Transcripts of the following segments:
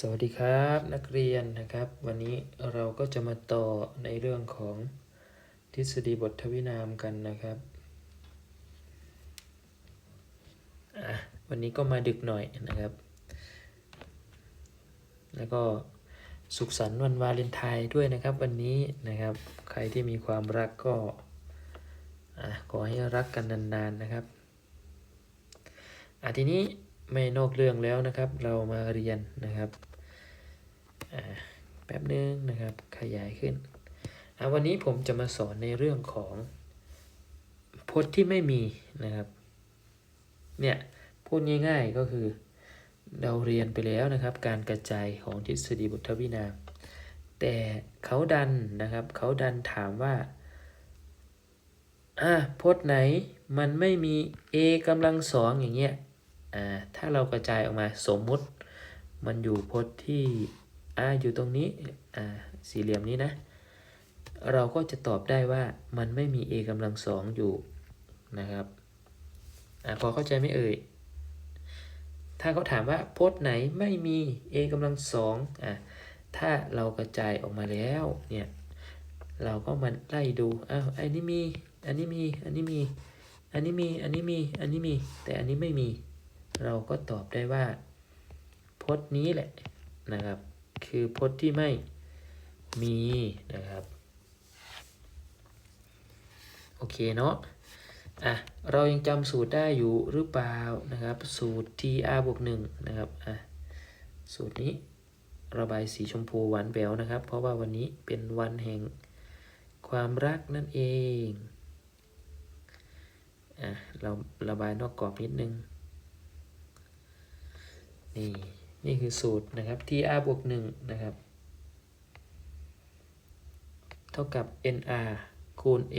สวัสดีครับนักเรียนนะครับ วันนี้เราก็จะมาต่อในเรื่องของทฤษฎีบททวินามกันนะครับอะวันนี้ก็มาดึกหน่อยนะครับ แล้วก็สุขสันต์วันวาเลนไทน์ด้วยนะครับ วันนี้นะครับ ใครที่มีความรักก็อะขอให้รักกันนานๆนะครับอะทีนี้ ไม่นอกเรื่องแล้วนะครับ เรามาเรียนนะครับแป๊บนึงนะครับขยายขึ้นวันนี้ผมจะมาสอนในเรื่องของพจน์ที่ไม่มีนะครับเนี่ยพูดง่ายๆก็คือเราเรียนไปแล้วนะครับ การกระจายของทฤษฎีบทวินามแต่เขาดันนะครับ เขาดันถามว่าอะพจน์ไหนมันไม่มี a กำลังสองอย่างเงี้ย อ่าถ้าเรากระจายออกมาสมมุติมันอยู่พจน์ที่อ่าอยู่ตรงนี้อ่าสี่เหลี่ยมนี้นะ เราก็จะตอบได้ว่ามันไม่มี a กำลังสองอยู่นะครับอ่าพอเข้าใจไหมเอ่ยถ้าเขาถามว่าพจน์ไหนไม่มี a กำลังสองอ่าถ้าเรากระจายออกมาแล้วเนี่ยเราก็มาไล่ดูอ้าวอันนี้มี อันนี้มี อันนี้มี อันนี้มี อันนี้มี อันนี้มี แต่อันนี้ไม่มี เราก็ตอบได้ว่า พจน์นี้แหละนะครับ คือพจน์ที่ไม่มีนะครับ โอเคเนาะอะเรายังจำสูตรได้อยู่หรือเปล่านะครับ สูตร tr บวกหนึ่งนะครับอะสูตรนี้ระบายสีชมพูหวานแหววนะครับ เพราะว่าวันนี้เป็นวันแห่งความรักนั่นเองอะเราระบายนอกกรอบนิดนึง นี่นี่คือสูตรนะครับ tr บวกหนึ่งนะครับ เท่ากับ nr คูณ a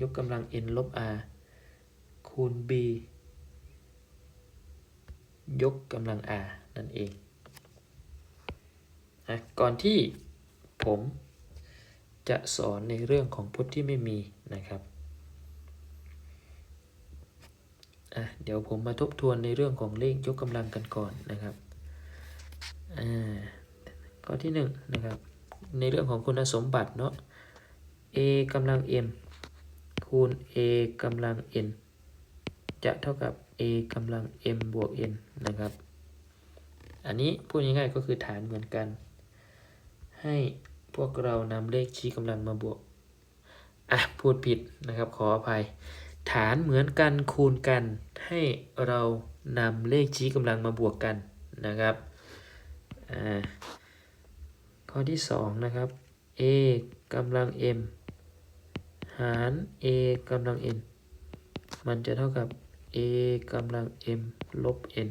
ยกกำลัง n ลบ r คูณ b ยกกำลัง r นั่นเองอะก่อนที่ผมจะสอนในเรื่องของพจน์ที่ไม่มีนะครับ อะเดี๋ยวผมมาทบทวนในเรื่องของเลขยกกำลังกันก่อนนะครับอ่าข้อที่หนึ่งนะครับ ในเรื่องของคุณสมบัติเนาะ a กำลัง m คูณ a กำลัง n จะเท่ากับ a กำลัง m บวก n นะครับ อันนี้พูดง่ายๆก็คือฐานเหมือนกัน ให้พวกเรานำเลขชี้กำลังมาบวก อะ พูดผิดนะครับ ขออภัย ฐานเหมือนกันคูณกัน ให้เรานำเลขชี้กำลังมาบวกกันนะครับข้อที่สองนะครับ a กำลัง m หาร a กำลัง n มันจะเท่ากับ a กำลัง m ลบ n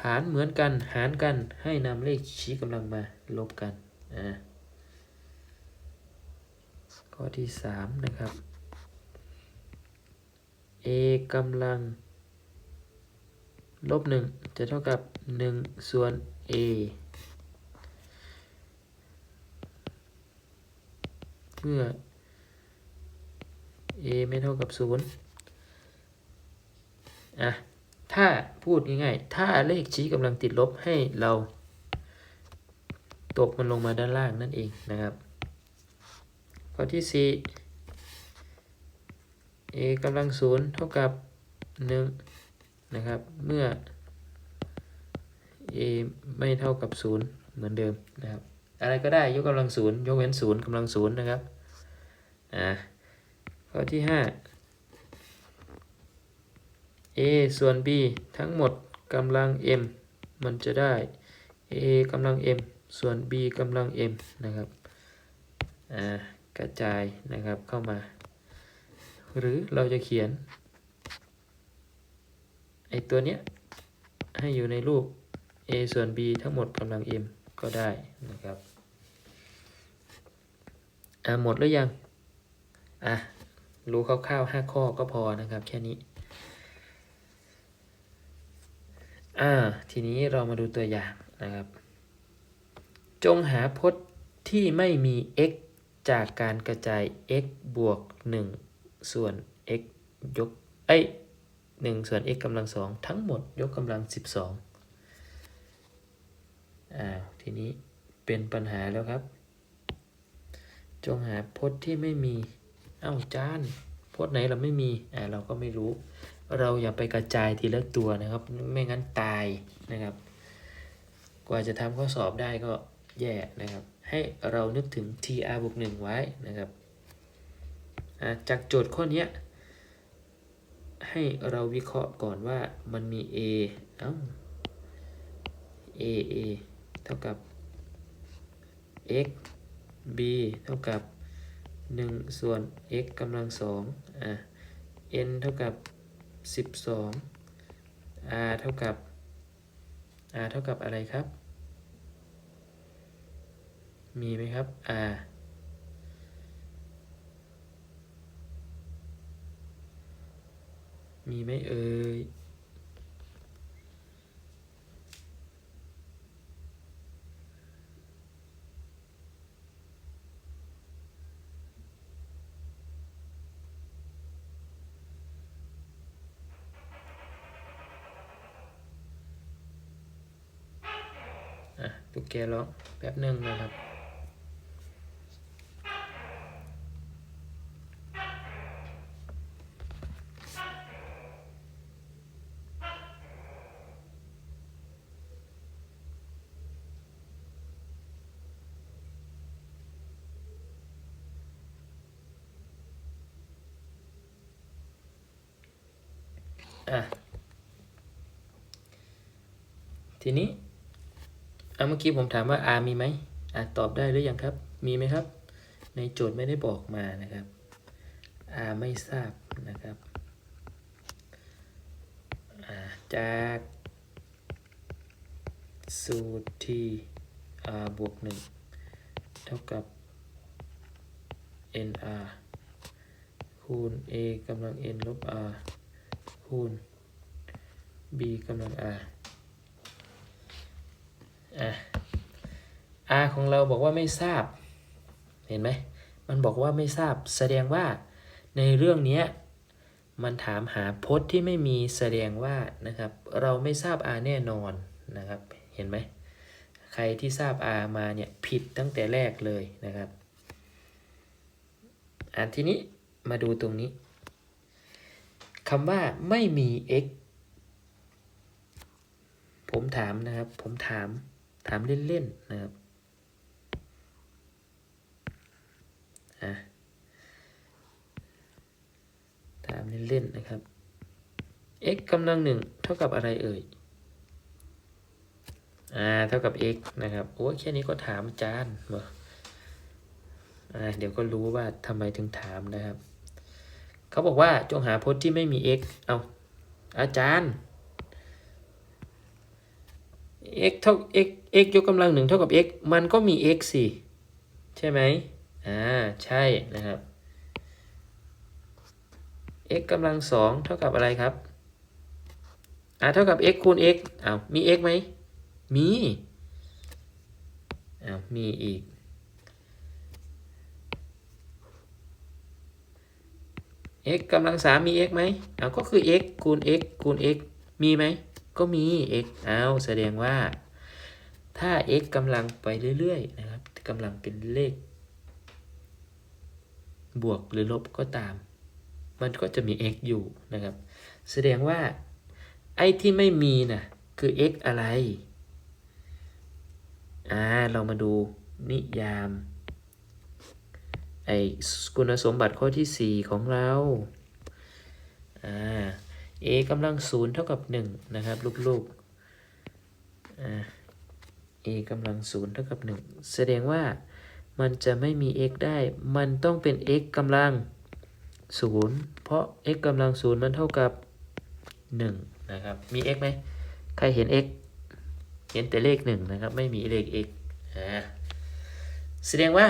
ฐานเหมือนกันหารกันให้นำเลขชี้กำลังมาลบกันอ่า ข้อที่สามนะครับ a กำลัง ลบหนึ่งจะเท่ากับหนึ่งส่วน a เมื่อ a ไม่เท่ากับศูนย์อะ ถ้าพูดง่ายๆ ถ้าเลขชี้กำลังติดลบให้เรา ตกมันลงมาด้านล่างนั่นเองนะครับ ข้อที่ 4 a กำลังศูนย์เท่ากับ 1 นะครับ เมื่อ a ไม่เท่ากับ 0 เหมือนเดิมนะครับ อะไรก็ได้ยกกำลังศูนย์ยกเว้นศูนย์กำลังศูนย์นะครับ อ่า ข้อที่ 5 a ส่วน b ทั้งหมดกำลัง m มันจะได้ a กำลัง m ส่วน b กำลัง m นะครับ อ่า กระจายนะครับเข้ามา หรือเราจะเขียนไอตัวเนี้ยให้อยู่ในรูป a ส่วน b ทั้งหมดกำลัง m ก็ได้นะครับอ่าหมดหรือยังอะรู้คร่าวๆ5ข้อก็พอนะครับ แค่นี้อ่าทีนี้เรามาดูตัวอย่างนะครับ จงหาพจน์ที่ไม่มี x จากการกระจาย x บวก 1 ส่วน x ยกเอ้ย1ส่วน x กำลังสองทั้งหมดยกกำลัง 12อ้าทีนี้เป็นปัญหาแล้วครับ จงหาพจน์ที่ไม่มีเอ้าจานพจน์ไหนเราไม่มีอ่าเราก็ไม่รู้ เราอย่าไปกระจายทีละตัวนะครับ ไม่งั้นตายนะครับ กว่าจะทำข้อสอบได้ก็แย่นะครับ ให้เรานึกถึง tr บวก1ไว้นะครับจากโจทย์ข้อนี้ให้เราวิเคราะห์ก่อนว่ามันมี a เอ้า a a เท่ากับ x b เท่ากับ 1 ส่วน x กำลังสองอะ n เท่ากับ 12 r เท่ากับ r เท่ากับอะไรครับ มีไหมครับ r มีไหมเอ่ยอะตุ๊กแกร้องแป๊บหนึ่งนะครับ ทีนี้อะเมื่อกี้ผมถามว่า R มีไหมอะตอบได้หรือยังครับ มีไหมครับ ในโจทย์ไม่ได้บอกมานะครับ R ไม่ทราบนะครับจากสูตรที่ R บวก1เท่ากับ NR คูณ A กำลัง N ลบ R คูณ B กำลัง R อะ R ของเราบอกว่าไม่ทราบ เห็นไหม มันบอกว่าไม่ทราบ แสดงว่าในเรื่องนี้มันถามหาพจน์ที่ไม่มีแสดงว่านะครับ เราไม่ทราบ R แน่นอนนะครับ เห็นไหม ใครที่ทราบ R มาเนี่ยผิดตั้งแต่แรกเลยนะครับอ่านทีนี้มาดูตรงนี้คำว่าไม่มี x ผมถามนะครับ ผมถาม ถามเล่นๆนะครับอะถามเล่นๆนะครับ x กำลังหนึ่งเท่ากับอะไรเอ่ยอ่าเท่ากับ x นะครับโอ้แค่นี้ก็ถามอาจารย์เหรออ่าเดี๋ยวก็รู้ว่าทำไมถึงถามนะครับ เขาบอกว่าจงหาพจน์ที่ไม่มี x เอาอาจารย์ x เท่า x x ยกกำลังหนึ่งเท่ากับ x มันก็มี x สิใช่ไหมอ่าใช่นะครับ x กำลังสองเท่ากับอะไรครับอ่าเท่ากับ x คูณ x อ้าวมี x ไหมมีอ้าวมีอีก x กำลังสามมี x ไหมอ้าวก็คือ x คูณ x คูณ x มีไหม ก็มี x อ้าแสดงว่า ถ้า x กำลังไปเรื่อยๆนะครับกำลังเป็นเลข บวกหรือลบก็ตาม มันก็จะมี x อยู่นะครับ แสดงว่า ไอ้ที่ไม่มีน่ะคือ x อะไรอ่าเรามาดูนิยามไอ้คุณสมบัติข้อที่ 4 ของเราอ่า a กำลังศูนย์เท่ากับ1นะครับลูกๆอ่า a กำลังศูนย์เท่ากับ1แสดงว่ามันจะไม่มี x ได้ มันต้องเป็น x กำลังศูนย์เพราะ x กำลังศูนย์มันเท่ากับ1นะครับ มี x ไหม ใครเห็น x เห็นแต่เลข1นะครับ ไม่มีเลข x อ่าแสดงว่า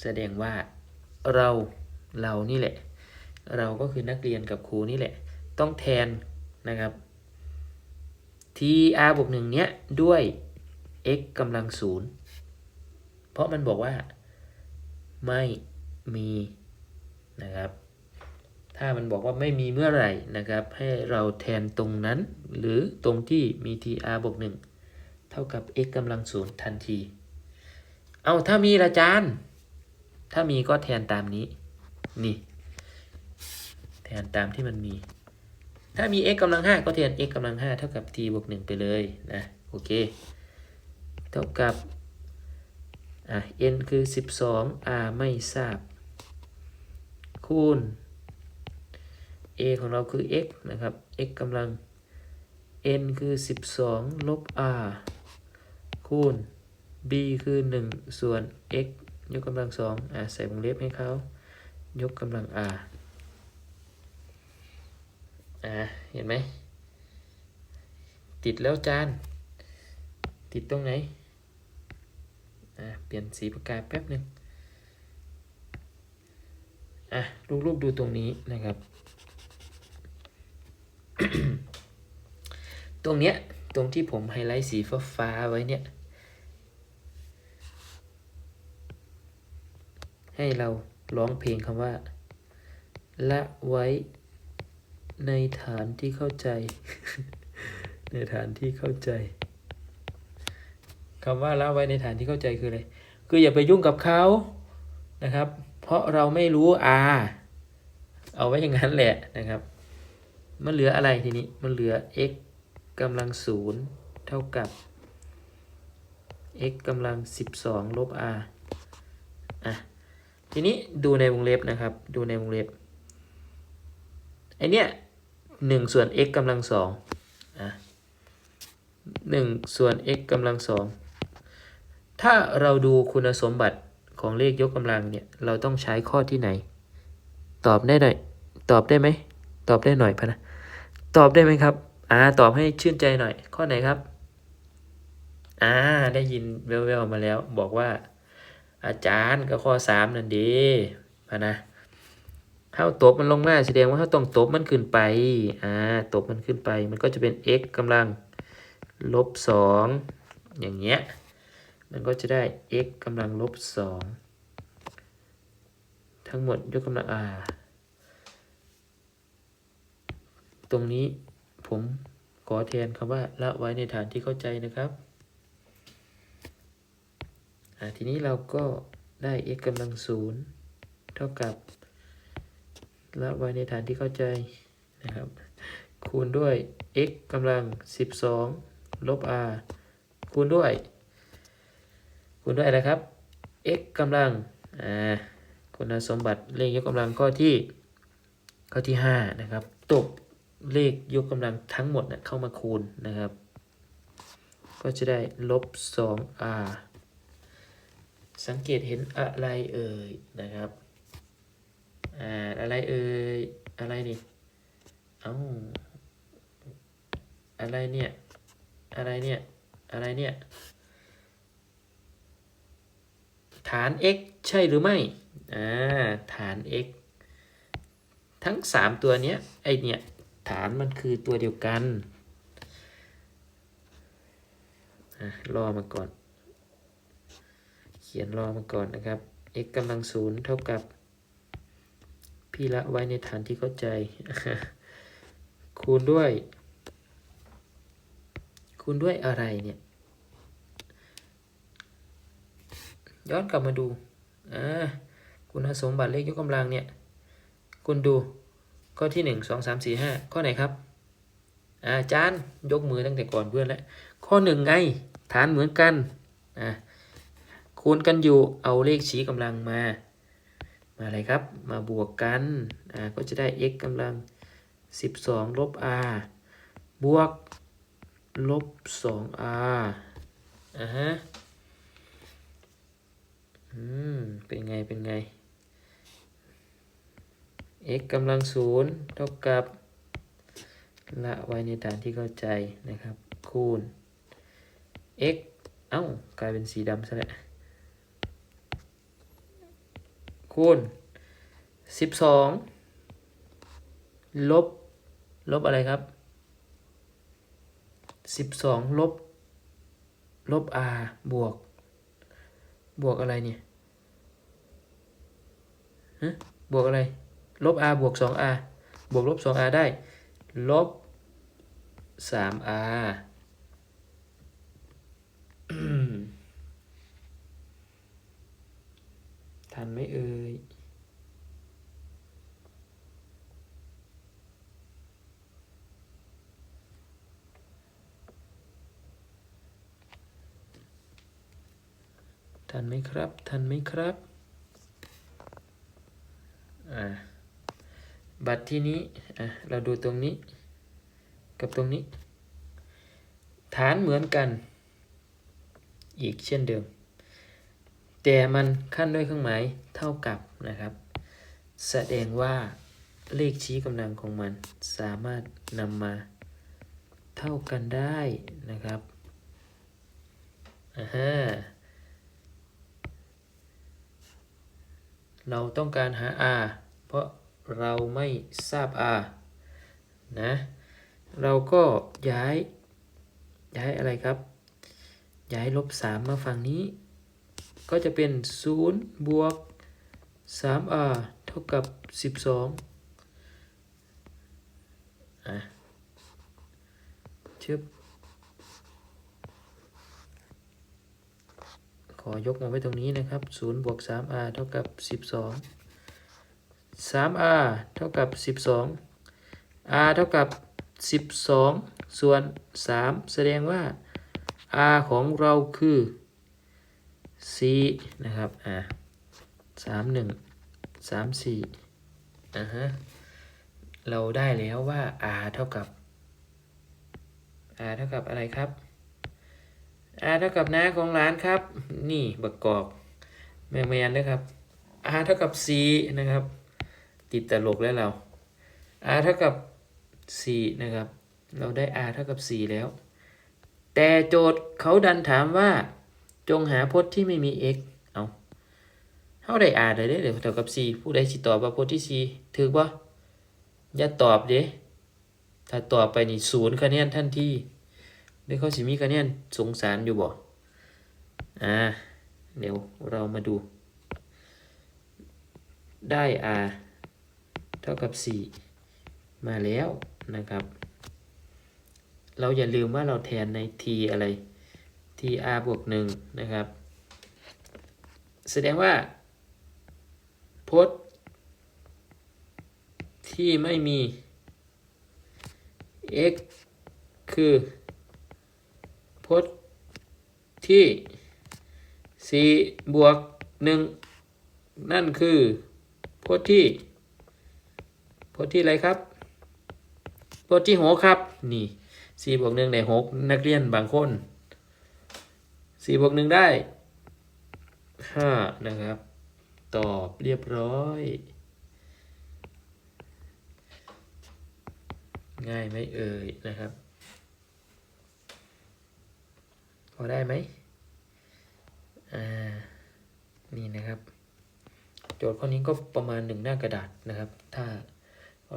แสดงว่าเราเรานี่แหละ เราก็คือนักเรียนกับครูนี่แหละ ต้องแทนนะครับ tr บวกหนึ่งเนี้ยด้วย x กำลังศูนย์เพราะมันบอกว่า ไม่มีนะครับ ถ้ามันบอกว่าไม่มีเมื่อไหร่นะครับ ให้เราแทนตรงนั้น หรือตรงที่มี tr บวก1เท่ากับ x กำลังศูนย์ทันที เอาถ้ามีละจานถ้ามีก็แทนตามนี้ นี่ ทนตามที่มันมี ถ้ามี x กำลัง 5 ก็แทน x กำลัง 5 เท่ากับ t บวก 1 ไปเลยนะ โอเค เท่ากับ อะ n คือ 12 r ไม่ทราบ คูณ a ของเราคือ x นะครับ x กำลัง n คือ 12 ลบ r คูณ b คือ 1 ส่วน x ยกกำลังสองอะ ใส่วงเล็บให้เขา ยกกำลัง r อะเห็นไหม ติดแล้วจาน ติดตรงไหน อะเปลี่ยนสีปากกาแป๊บหนึ่งอะรูปๆดูตรงนี้นะครับ ตรงเนี้ยตรงที่ผมไฮไลท์สีฟ้าๆไว้เนี่ย ให้เราร้องเพลงคำว่า ละไว้ ในฐานที่เข้าใจ ในฐานที่เข้าใจคำว่าละไว้ในฐานที่เข้าใจคืออะไร คืออย่าไปยุ่งกับเขานะครับ เพราะเราไม่รู้ r เอาไว้อย่างนั้นแหละนะครับ มันเหลืออะไรทีนี้ มันเหลือ x กำลังศูนย์เท่ากับ x กำลังสิบสองลบ r อะ ทีนี้ดูในวงเล็บนะครับ ดูในวงเล็บไอเนี้ย หนึ่งส่วน x กำลังสองอะหนึ่งส่วน x กำลังสองถ้าเราดูคุณสมบัติของเลขยกกำลังเนี่ย เราต้องใช้ข้อที่ไหน ตอบได้หน่อย ตอบได้ไหม ตอบได้หน่อยพะนะ ตอบได้ไหมครับ อ่า ตอบให้ชื่นใจหน่อย ข้อไหนครับ อ่า ได้ยินแววๆมาแล้ว บอกว่า อาจารย์ก็ข้อสามนั่นดีพะนะ เท่าตบมันลงมาแสดงว่าเท่าต้องตบมันขึ้นไป อ่า ตบมันขึ้นไป มันก็จะเป็น x กำลังลบสองอย่างเงี้ย มันก็จะได้ x กำลังลบสองทั้งหมดยกกำลัง r ตรงนี้ผมขอแทนคำว่าละไว้ในฐานที่เข้าใจนะครับอ่าทีนี้เราก็ได้ x กำลังศูนย์เท่ากับ ละไว้ในฐานที่เข้าใจนะครับ คูณด้วย x กำลัง 12 ลบ r คูณด้วย คูณด้วยอะไรครับ x กำลังอ่าคุณสมบัติเลขยกกำลังข้อที่ข้อที่ 5 นะครับตกเลขยกกำลังทั้งหมดนะเข้ามาคูณนะครับ ก็จะได้ลบ 2r สังเกตเห็นอะไรเอ่ยนะครับ อ่าอะไรเอ่ยอะไรนี่เอ้าอะไรเนี่ย อะไรเนี่ย อะไรเนี่ย ฐาน x ใช่หรือไม่ อ่า ฐาน x ทั้ง 3 ตัวเนี้ย ไอเนี่ย ฐานมันคือตัวเดียวกันอะรอมาก่อน เขียนรอมาก่อนนะครับ x กำลังศูนย์เท่ากับ พี่ละไว้ในฐานที่เข้าใจ คูณด้วย คูณด้วยอะไรเนี่ย ย้อนกลับมาดูอ่าคุณสมบัติเลขยกกำลังเนี่ย คุณดูข้อที่หนึ่งสองสามสี่ห้าข้อไหนครับอาจารย์ยกมือตั้งแต่ก่อนเพื่อนแล้วข้อหนึ่งไงฐานเหมือนกันอ่าคูณกันอยู่เอาเลขชี้กำลังมา มาอะไรครับ มาบวกกันอ่าก็จะได้ x กำลัง 12 ลบ r บวก ลบ 2r อ่าฮะ อืม เป็นไง เป็นไง x กำลังศูนย์เท่ากับละไว้ในฐานที่เข้าใจนะครับ คูณ x เอ้ากลายเป็นสีดำซะแล้ว คูณ12ลบ ลบอะไรครับ12ลบ ลบ r บวก บวกอะไรเนี่ยบวกอะไร ลบ r บวก 2r บวกลบ 2r ได้ ลบ 3r ทันไหมเอ่ยทันไหมครับ ทันไหมครับ อ่า บัตรที่นี้ อะ เราดูตรงนี้ กับตรงนี้ ฐานเหมือนกัน อีกเช่นเดิม แต่มันขั้นด้วยเครื่องหมายเท่ากับนะครับ แสดงว่าเลขชี้กำลังของมันสามารถนำมาเท่ากันได้นะครับอ่าฮะเราต้องการหา r เพราะเราไม่ทราบ r นะ เราก็ย้าย ย้ายอะไรครับ ย้ายลบ3มาฝั่งนี้ ก็จะเป็น 0 บวก 3r เท่ากับ 12อะชึบขอยกมาไว้ตรงนี้นะครับ 0 บวก 3r เท่ากับ 12 3r เท่ากับ 12 r เท่ากับ 12 ส่วน 3 แสดงว่า r ของเราคือ 4นะครับ อ่า3 1 3 4อ่าฮะ เราได้แล้วว่า r เท่ากับ r เท่ากับอะไรครับ r เท่ากับน้าของร้านครับ นี่บักกอกแมงแมนนะครับ r เท่ากับ4นะครับ ติดตลกแล้วเรา r เท่ากับ4นะครับ เราได้ r เท่ากับ4แล้ว แต่โจทย์เขาดันถามว่า จงหาพจน์ที่ไม่มี x เอาเขาได้ r ได้เด้เดี๋ยวเท่ากับ4ผู้ใดสิตอบว่าพจน์ที่4ถือบ่อย่าตอบเด้ถ้าตอบไปนี่ศูนย์คะแนนทันทีหรือเขาสิมีคะแนนสงสารอยู่บ่อ่าเดี๋ยวเรามาดู ได้ r เท่ากับ 4 มาแล้วนะครับ เราอย่าลืมว่าเราแทนใน t อะไร t r บวก1นะครับ แสดงว่าพจน์ที่ไม่มี x คือพจน์ที่ 4 บวก 1 นั่นคือพจน์ที่พจน์ที่อะไรครับพจน์ที่หกครับ นี่ 4 บวก1ได้6นักเรียนบางคน 4บวก1ได้5นะครับ ตอบเรียบร้อย ง่ายไหมเอ่ยนะครับ พอได้ไหมอ่า นี่นะครับ โจทย์ข้อนี้ก็ประมาณหนึ่งหน้ากระดาษนะครับ ถ้า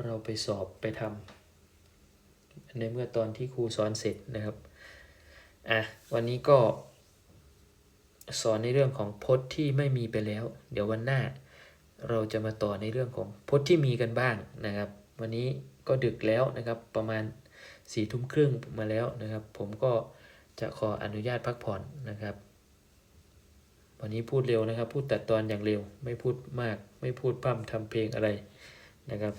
เราไปสอบไปทำในเมื่อตอนที่ครูสอนเสร็จนะครับ อะ วันนี้ก็ สอนในเรื่องของพจน์ที่ไม่มีไปแล้ว เดี๋ยววันหน้า เราจะมาต่อในเรื่องของพจน์ที่มีกันบ้างนะครับ วันนี้ก็ดึกแล้วนะครับ ประมาณสี่ทุ่มครึ่งมาแล้วนะครับ ผมก็จะขออนุญาตพักผ่อนนะครับ วันนี้พูดเร็วนะครับ พูดตัดตอนอย่างเร็ว ไม่พูดมาก ไม่พูดพร่ำทำเพลงอะไรนะครับ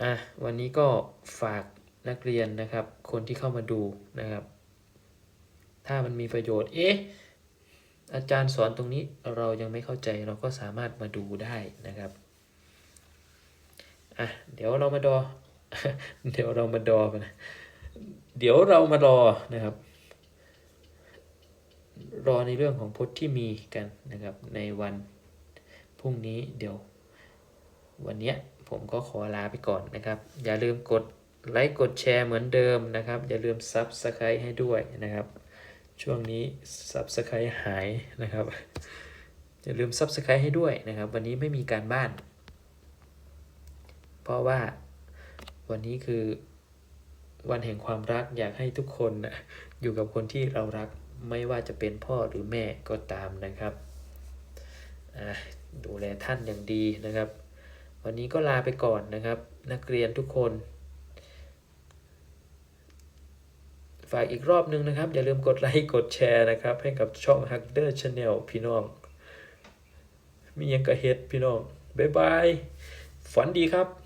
อะวันนี้ก็ฝากนักเรียนนะครับ คนที่เข้ามาดูนะครับ ถ้ามันมีประโยชน์เอ๊ะ อาจารย์สอนตรงนี้เรายังไม่เข้าใจเราก็สามารถมาดูได้นะครับอะเดี๋ยวเรามาดอ เดี๋ยวเรามาดอกันนะเดี๋ยวเรามารอนะครับ รอในเรื่องของพจน์ที่มีกันนะครับ ในวันพรุ่งนี้เดี๋ยว วันเนี้ยผมก็ขอลาไปก่อนนะครับ อย่าลืมกดไลค์กดแชร์เหมือนเดิมนะครับ อย่าลืมซับสไครต์ให้ด้วยนะครับ ช่วงนี้ซับสไครต์หายนะครับอย่าลืมซับสไครต์ให้ด้วยนะครับ วันนี้ไม่มีการบ้าน เพราะว่าวันนี้คือวันแห่งความรักอยากให้ทุกคนนะอยู่กับคนที่เรารักไม่ว่าจะเป็นพ่อหรือแม่ก็ตามนะครับดูแลท่านอย่างดีนะครับ วันนี้ก็ลาไปก่อนนะครับ นักเรียนทุกคน ฝากอีกรอบนึงนะครับ อย่าลืมกดไลค์กดแชร์นะครับ ให้กับช่อง h u g d e r Channel พี่น้อง มียังกระเฮ็ดพี่น้อง บ๊ายบาย ฝันดีครับ